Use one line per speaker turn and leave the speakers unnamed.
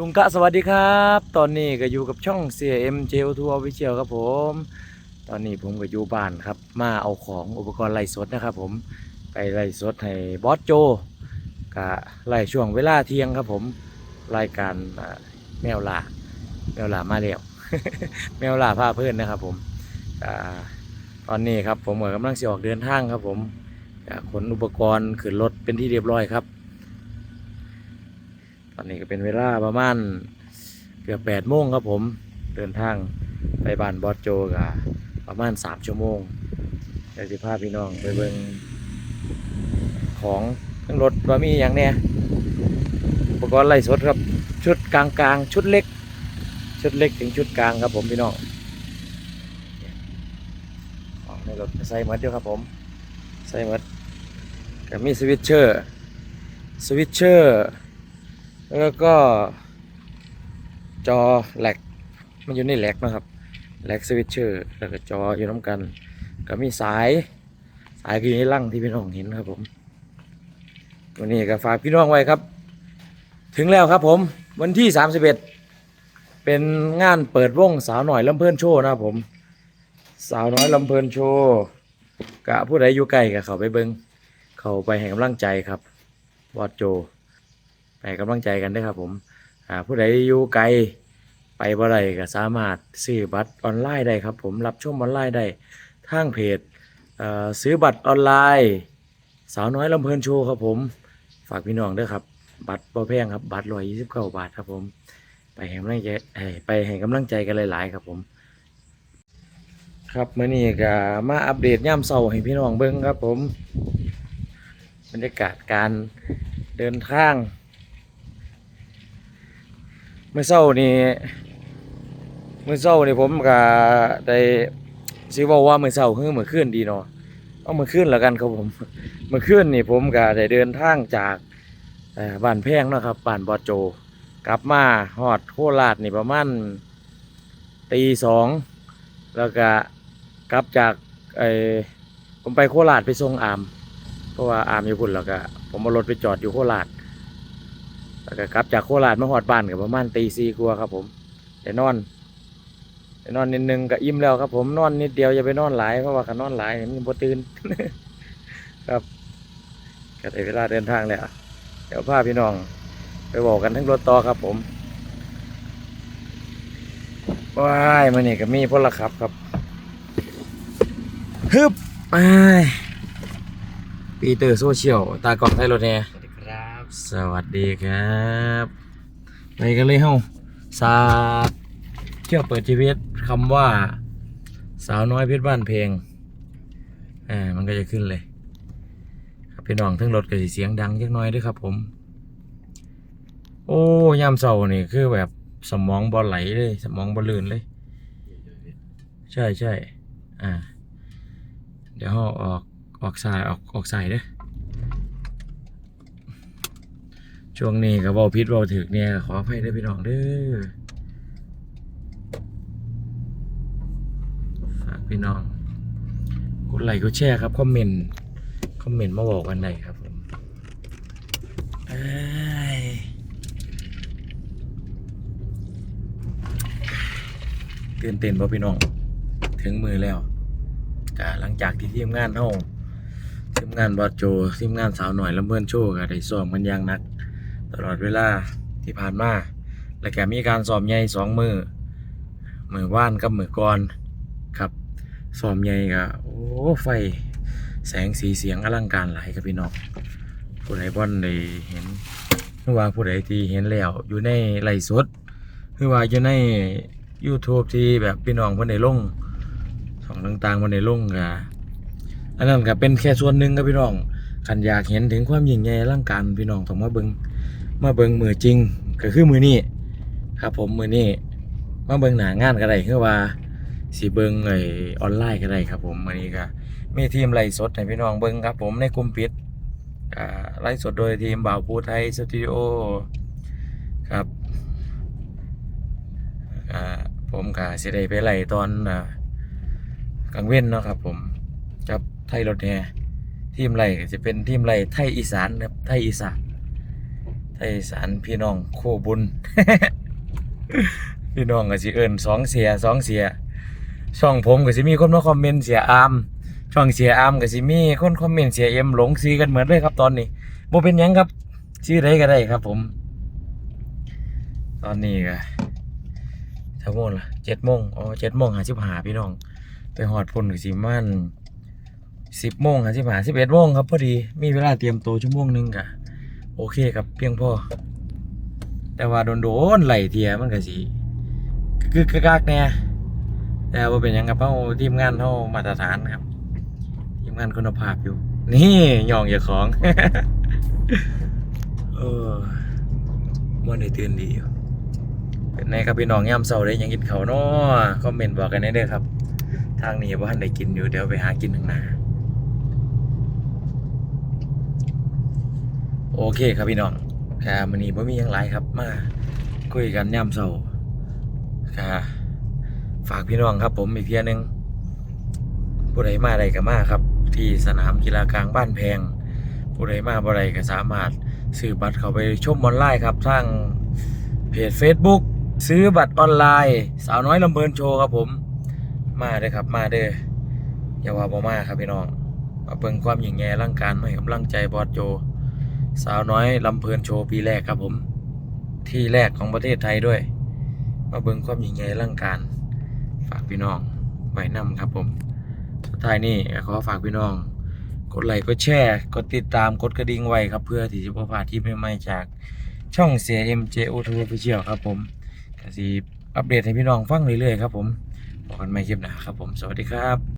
จุงกะสวัสดีครับ ตอนนี้ก็อยู่กับช่อง CM j o 2 Official ครับผม ตอนนี้ผมก็อยู่บ้านครับ มาเอาของอุปกรณ์ไล่สดนะครับผมไปไล่สดให้บอสโจกะไล่ช่วงเวลาเที่ยงครับผมรายการแมวล่าแมวล่ามาแล้วแมวล่าพาเพื่อนนะครับผมอตอนนี้ครับผมก็กำลังสิออกเดินทางครับผมขนอุปกรณ์ขึ้นรถเป็นที่เรียบร้อยครับ อนนี้ก็เป็นเวลาประมาณเกือบแปดโมงครับผม เดินทางไปบ้านบอสโจกะประมาณสามชั่วโมงเดี๋ยวสิพาพี่น้องไปเบิ่งของทั้งรถว่ามีอย่างเนี้ยอุปกรณ์ไล่สดครับ ชุดกลางกลางๆชุดเล็ก ชุดเล็กถึงชุดกลางครับผมพี่น้องของในรถใส่หมดเดียวครับผมใส่หมดก็มีสวิตเชอร์สวิตเชอร์ แล้วก็ จอแหลกมันอยู่ในแหลกนะครับแหลกสวิตเชอร์แล้วก็จออยู่น้ำกัน ก็มีสายสายก็อในร่างที่พี่น้องเห็นครับผมวันนี้ก็ฝากพี่น้องไว้ครับ ถึงแล้วครับผมวันที่ 31 เป็นงานเปิดวงสาวหน่อยลำเพลินโชว์นะครับผม สาวน้อยลำเพลินโชว์กะผู้ใดอยู่ใกล้กับเขาไปเบิงเขาไปให้กำลังใจครับวอดโจ ไปกำลังใจกันเด้วยครับผมผู้ใดอยู่ไกลไปบ่ได้ก็สามารถซื้อบัตรออนไลน์ได้ครับผมรับชมออนไลน์ได้ทางเพจซื้อบัตรออนไลน์ สาวน้อยลำเพลินโชว์ครับผม ฝากพี่น้องด้วยครับ บัตรบ่แพงครับบัตรร้อยยี่สิบเก้าบาทครับผม ไปให้กำลังใจไปให้กำลังใจกันหลาย ๆ ครับผม ครับเมื่อนี้ก็มาอัปเดตย่ามเสาให้พี่น้องเบิ่งครับผมบรรยากาศการเดินทาง มื่อเช้านี่เมื่อเช้านี่ผมก็ได้สิเว้าว่าเมื่อเช้าคือเมื่อคืนดีเนาะเอาเมื่อคืนแล้วกันครับผม เมื่อคืนนี่ผมก็ได้เดินทางจากบ้านแพงเนาะครับบ้านบอโจ กลับมาฮอดโคราชนี่ประมาณตีสองแล้วก็กลับจากไอ้ผมไปโคราชไปส่งอามเพราะว่าอามอยู่พุ่นแล้วก็ผมเอารถไปจอดอยู่โคราช แล้วก็กลับจากโคราชมาหอดบ้านกับประมาณตีสี่กว่าครับ ผมเดี๋ยนอนเดี๋ยนอนนิดนึงก็อิ่มแล้วครับ ผมนอนนิดเดียวอย่าไปนอนหลายเพราะว่าคันนอนหลายมันบ่ตื่น ครับก็ได้เวลาเดินทางแล้วเดี๋ยวพาพี่น้อง ไปบอกกันทั้งรถต่อครับ ผมว้ายมันนี่ก็มีพลขับครับฮึบไปปีเตอร์โซเชียลตากล้องไทยรถแน่
สวั ส
วัสดีครับไปกันเลยเฮ้าสาเที่ยวเปิดชีวิตคำว่า สาวน้อยเพชรบ้านเพลงอ่ามันก็จะขึ้นเลย ครับพี่น้องทั้งรถก็สิเสียงดังจักน้อยด้วยครับผม โอ้ยามเสานี่คือแบบสมองบอไหลเลย สมองบอลื่นเลย ใช่ใช่อ่า เดี๋ยวเราออกออกสายออกออกสายเด้อ ช่วงนี้ก็เบาพิษเบาถึกเนี่ยขออภัยด้วยพี่น้องเด้อฝากพี่น้องกดไลค์กดแชร์ครับคอมเมนต์คอมเมนต์มาบอกกันได้ครับผมเอ้ยตื่นเต้นบ่พี่น้อง ถึงมือแล้วกหลังจากที่ทีมงานเฮาทีมงานบอสโจทีมงานสาวหน่อยลำเบินโชว์ก็ได้ซ้อมกันอย่างนัก ตลอดเวลาที่ผ่านมา และแกมีการสอบใหญ่สองมือมือว่านกับมือก่อนครับสอบใหญ่ก็โอ้ไฟแสงสีเสียงอลังการหลายครับพี่น้องผู้ใดบ่อนได้เห็นหรือว่าผู้ใดที่เห็นแล้วอยู่ในไลฟ์สดหรือว่าอยู่ใน YouTube ที่แบบพี่น้องเพิ่นได้ลงช่องต่างๆเพิ่นได้ลงก็อันนั้นก็เป็นแค่ส่วนหนึ่งครับพี่น้องคันอยากเห็นถึงความยิ่งใหญ่อลังการพี่น้องต้องมาเบิ่ง มาเบิงมือจริงก็คือมือนี้ครับผมมือนี้มาเบิงหนางานก็ได้คือว่าสิเบิงไอออนไลน์ก็ได้ครับผมมือนี้ก็มีทีมไลฟ์สดให้พี่น้องเบิงครับ ผมในกลุ่มปิดไลฟ์สดโดยทีมบ่าวภูไทยสตูดิโอครับผมก็สิได้ไปไล่ตอนอกลางเว้นเนาะครับผมกับไทยรถแห่ทีมไล่จะเป็นทีมไล่ไทยอีสานครับไทยอีสาน ไทยสารพี่น้องคู่บุญ พี่น้องก็สิเอิ้นสองเสียสองเสีย ช่องผมก็สิมีคนมาคอมเมนต์เสียอามช่องเสียอามก็สิมีคนคอมเมนต์เสียเอ็มหลงซื้อกันเหมือนเลยครับตอนนี้บ่เป็นยังครับชื่อใดก็ได้ครับผม ตอนนี้ก็เท่าโมงละเจ็ดโมงอ๋อเจ็ดโมงหาสิบหาพี่น้อง ไปหอดพุ่นก็สิมันสิบโมงหาสิบหาสิบเอ็ดโมงครับพอดีมีเวลาเตรียมตัวชั่วโมงหนึงกะ โอเคครับเพียงพอ แต่ว่าโดนโดนไหลเทียมันก็สิกึกกกกักแน่แต่ว่าเป็นยังกับเขาทีมงานเขามาตรฐานครับ ทีมงานคุณภาพอยู่ นี่ยองอย่าของ เออมันได้ตื่นดีอยู่เป็นไงครับพี่น้องย่ำเสาได้ยังกินเขาเนาะคอมเมนต์บอกกันได้เด้อครับ ทางนี้ว่าทันได้กินอยู่เดี๋ยวไปหากินทางหน้า โอเคครับพี่น้องครับมันนี้บ่มีหยังไรครับ มาคุยกันย่ำเสาครับฝากพี่น้องครับ ผมอีกเพียหนึงผู้ใดมาใดก็มาครับ ที่สนามกีฬากลางบ้านแพง ผู้ใดมาบ่ใดก็สามารถซื้อบัตรเข้าไปชมออนไลน์ครับทางเพจ Facebook ซื้อบัตรออนไลน์ สาวน้อยลำเพลินโชว์ครับผม มาเด้อครับมาเด้ออย่าว่าบ่มาครับพี่น้องมาเบิ่งความหยิ่งใหญ่อลังการมาให้กำลังใจบอสโจ สาวน้อยลำเพลินโชว์ปีแรกครับผม ที่แรกของประเทศไทยด้วย มาเบิ่งความยิ่งใหญ่อลังการ ฝากพี่น้องไว้นํครับผม สุดท้ายนี่ขอฝากพี่น้อง กดไลค์กดแชร์กดติดตามกดกระดิ่งไว้ครับ เพื่อที่จะพบ่พาดคลิปใหม่ๆจากช่องเสีย MJO t o Official ครับผมกสิอัปเดตให้พี่น้องฟังเรื่อยๆครับผมบอกกันใหม่คลิปหน้าครับผม สวัสดีครับ